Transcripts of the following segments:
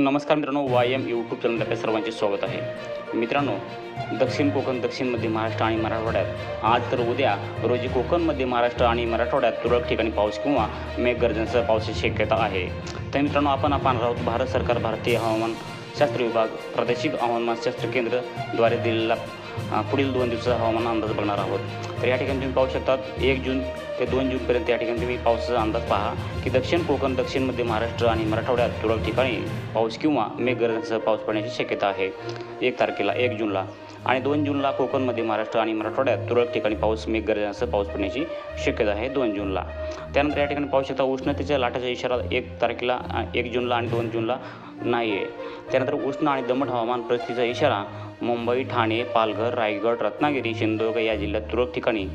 नमस्कार मित्रांनो Y M YouTube channel आपल्या सर्वांचे स्वागत आहे. मित्रांनो दक्षिण कोकण दक्षिण मध्य महाराष्ट्र आणि मराठवाड्यात आज तर उद्या रोजी कोकण मध्य महाराष्ट्र आणि मराठवाड्यात तुरळक ठिकाणी पाऊस किंवा मेघगर्जनेसह पावसाची शक्यता आहे. तर मित्रांनो आपण आपण आहोत भारत सरकार भारतीय हवामान शास्त्र विभाग प्रादेशिक हवामानशास्त्र केंद्रद्वारे दिलेला पुढील दोन दिवसाचा हवामान अंदाज बघणार आहोत. तर या ठिकाणी तुम्ही पाहू शकतात एक जून ते दोन जूनपर्यंत या ठिकाणी तुम्ही पावसाचा अंदाज पहा की दक्षिण कोकण दक्षिण मध्य महाराष्ट्र आणि मराठवाड्यात तुरळक ठिकाणी पाऊस किंवा मेघगर्जनेसह पाऊस पडण्याची शक्यता आहे. एक तारखेला एक जूनला. आणि दोन जूनला कोकणमध्ये महाराष्ट्र आणि मराठवाड्यात तुरळक ठिकाणी पाऊस मेघगर्जनेसह पाऊस पडण्याची शक्यता आहे दोन जूनला. त्यानंतर या ठिकाणी पाहू शकता उष्णतेच्या लाटाचा इशारा एक तारखेला एक जूनला आणि दोन जूनला नाही आहे त्यानंतर उष्ण आणि दमट हवामान परिस्थितीचा इशारा मुंबई ठाणे पालघर रायगड रत्नागिरी सिंधुदुर्ग या जिल्ह्यात तुरळक ठिकाणी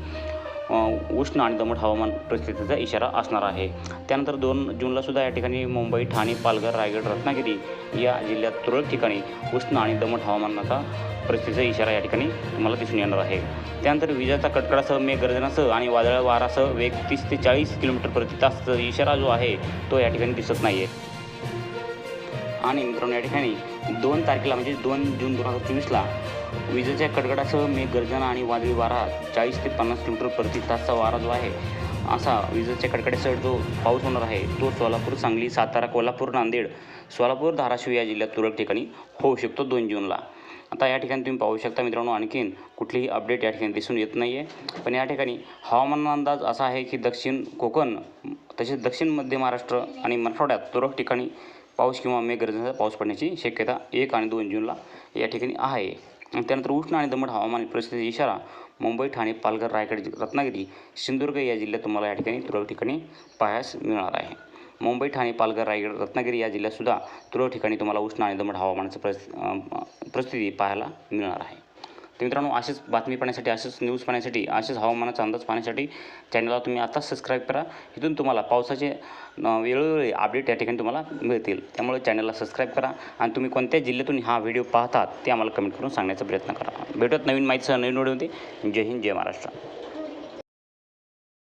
उष्ण आणि दमट हवामान परिस्थितीचा इशारा असणार आहे. त्यानंतर दोन जूनला सुद्धा या ठिकाणी मुंबई ठाणे पालघर रायगड रत्नागिरी या जिल्ह्यात तुरळक ठिकाणी उष्ण आणि दमट हवामानाचा परिस्थितीचा इशारा या ठिकाणी तुम्हाला दिसून येणार आहे. त्यानंतर विजाचा कडकडासह मेघगर्जनासह आणि वादळ वारासह वेग तीस ते चाळीस किलोमीटर प्रति तासचा इशारा जो आहे तो या ठिकाणी दिसत नाही आहे आणि मित्रांनो या ठिकाणी दोन तारखेला म्हणजे दोन जून दोन हजार चोवीसला विजेच्या कडकडासह मेघगर्जना आणि वादळी वारा चाळीस ते पन्नास किलोमीटर प्रति तासचा वारा जो आहे असा विजेच्या कडकड्यासह जो पाऊस होणार आहे तो सोलापूर सांगली सातारा कोल्हापूर नांदेड सोलापूर धाराशिव या जिल्ह्यात तुरळक ठिकाणी होऊ शकतो दोन जूनला. आता या ठिकाणी तुम्ही पाहू शकता मित्रांनो आणखीन कुठलीही अपडेट या ठिकाणी दिसून येत नाही आहे पण या ठिकाणी हवामान अंदाज असा आहे की दक्षिण कोकण तसेच दक्षिण मध्य महाराष्ट्र आणि मराठवाड्यात तुरळक ठिकाणी पाऊस किंवा मेघगर्जनेचा पाऊस पडण्याची शक्यता एक आणि दोन जूनला या ठिकाणी आहे. आणि त्यानंतर उष्ण आणि दमट हवामान परिस्थितीचा इशारा मुंबई ठाणे पालघर रायगड रत्नागिरी सिंधुदुर्ग या जिल्ह्यात तुम्हाला या ठिकाणी तुरळक ठिकाणी पाहायस मिळणार आहे. मुंबई ठाणे पालघर रायगड रत्नागिरी या जिल्ह्यातसुद्धा तुरळक ठिकाणी तुम्हाला उष्ण आणि दमट हवामानाचं परिस्थिती पाहायला मिळणार आहे. तर मित्रांनो असेच बातमी पाहण्यासाठी असेच न्यूज पाहण्यासाठी असेच हवामानाचा अंदाज पाहण्यासाठी चॅनलला तुम्ही आता सबस्क्राईब करा. इथून तुम्हाला पावसाचे वेळोवेळी अपडेट या ठिकाणी तुम्हाला मिळतील. त्यामुळे चॅनलला सबस्क्राईब करा आणि तुम्ही कोणत्या जिल्ह्यातून हा व्हिडिओ पाहतात ते आम्हाला कमेंट करून सांगण्याचा प्रयत्न करा. भेटत नवीन माहितीसह नवीन व्हिडिओमध्ये जय हिंद जय महाराष्ट्र.